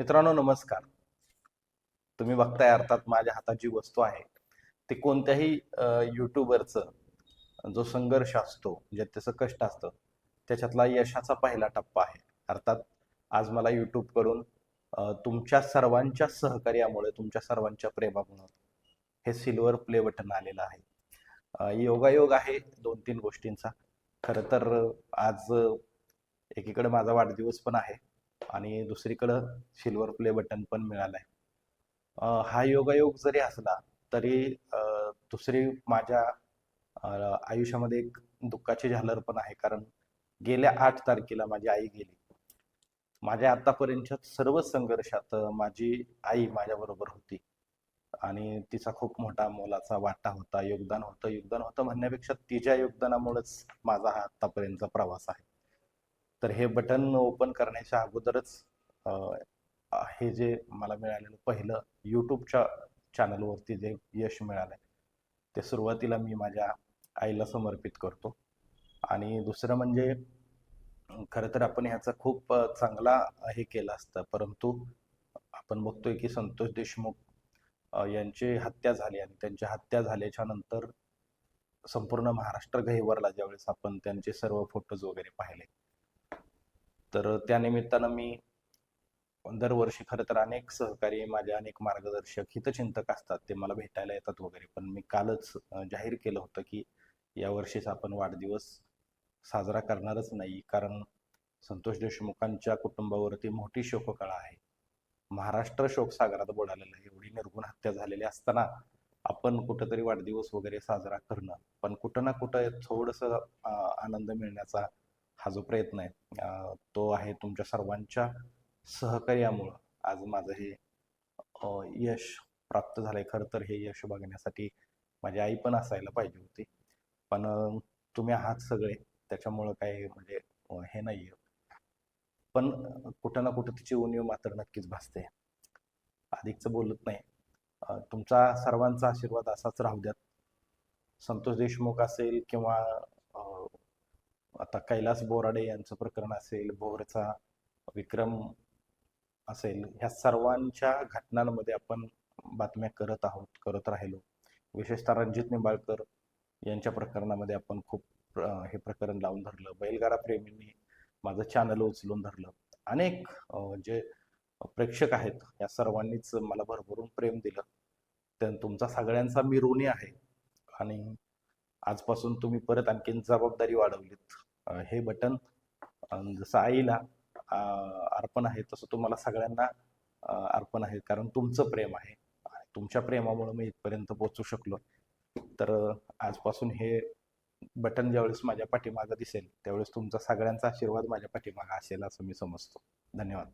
मित्रांनो नमस्कार. तुम्ही बघताय अर्थात माझ्या हातात जी वस्तू आहे ते कोणत्याही युट्यूबरचं जो संघर्ष असतो जे त्याचं कष्ट असतं त्याच्यातला यशाचा पहिला टप्पा आहे. अर्थात आज मला यूट्यूब करून तुमच्या सर्वांच्या सहकार्यामुळे तुमच्या सर्वांच्या प्रेमामुळे हे सिल्वर प्ले बटन आलेलं आहे. योगायोग आहे दोन तीन गोष्टींचा. खरं तर आज एकीकडे माझा वाढदिवस पण आहे. आणि दुसरीकडं सिल्वर प्ले बटन पण मिळालं आहे हा योगायोग जरी असला तरी दुसरी माझ्या आयुष्यामध्ये एक दुःखाची झालर पण आहे. कारण गेल्या आठ तारखेला माझी आई गेली. माझ्या आतापर्यंतच्या सर्व संघर्षात माझी आई माझ्याबरोबर होती. आणि तिचा खूप मोठा मोलाचा वाटा होता योगदान होतं. योगदान होतं म्हणण्यापेक्षा तिच्या योगदानामुळेच माझा हा आतापर्यंतचा प्रवास आहे. तर हे बटन ओपन करण्याच्या अगोदरच हे जे मला मिळालेलं पहिलं यूट्यूबच्या चॅनलवरती जे यश मिळालंय ते सुरुवातीला मी माझ्या आईला समर्पित करतो. आणि दुसरं म्हणजे खरं तर आपण ह्याचा खूप चांगला हे केलं असतं. परंतु आपण बघतोय की संतोष देशमुख यांची हत्या झाली आणि त्यांची हत्या झाल्याच्यानंतर संपूर्ण महाराष्ट्र गहिवरला ज्यावेळेस आपण त्यांचे सर्व फोटोज वगैरे पाहिले तर त्या निमित्तानं मी दरवर्षी खरं तर अनेक सहकारी माझे अनेक मार्गदर्शक हितचिंतक असतात. ते मला भेटायला येतात वगैरे. पण मी कालच जाहीर केलं होतं की यावर्षीच आपण वाढदिवस साजरा करणारच नाही. कारण संतोष देशमुखांच्या कुटुंबावरती मोठी शोककळा आहे. महाराष्ट्र शोकसागरात बुडालेला आहे. एवढी निर्गुण हत्या झालेली असताना आपण कुठंतरी वाढदिवस वगैरे साजरा करणं. पण कुठं ना कुठं थोडंसं आनंद मिळण्याचा हा जो प्रयत्न आहे तो आहे तुमच्या सर्वांच्या सहकार्यामुळं. आज माझं हे यश प्राप्त झालंय. खरं तर हे यश बघण्यासाठी माझी आई पण असायला पाहिजे होती. पण तुम्ही आहात सगळे. त्याच्यामुळं काही म्हणजे हे नाही आहे पण कुठं ना कुठं तिची उणीव मात्र नक्कीच भासते. अधिकचं बोलत नाही. तुमचा सर्वांचा आशीर्वाद असाच राहू द्यात. संतोष देशमुख असेल किंवा आता कैलास बोराडे यांचं प्रकरण असेल भोरचा विक्रम असेल ह्या सर्वांच्या घटनांमध्ये आपण बातम्या करत आहोत करत राहिलो. विशेषतः रणजित निंबाळकर यांच्या प्रकरणामध्ये आपण खूप हे प्रकरण लावून धरलं. बैलगाडा प्रेमींनी माझं चॅनल उचलून धरलं. अनेक जे प्रेक्षक आहेत या सर्वांनीच मला भरभरून प्रेम दिलं. तर तुमचा सगळ्यांचा मी ऋणी आहे. आणि आजपासून तुम्ही परत आणखीन जबाबदारी वाढवलीत. हे बटन जसं आईला अर्पण आहे तसं तुम्हाला सगळ्यांना अर्पण आहे. कारण तुमचं प्रेम आहे. तुमच्या प्रेमामुळे मी इथपर्यंत पोहोचू शकलो. तर आजपासून हे बटन ज्यावेळेस माझ्या पाठीमागं दिसेल त्यावेळेस तुमचा सगळ्यांचा आशीर्वाद माझ्या पाठीमागं असेल असं मी समजतो. धन्यवाद.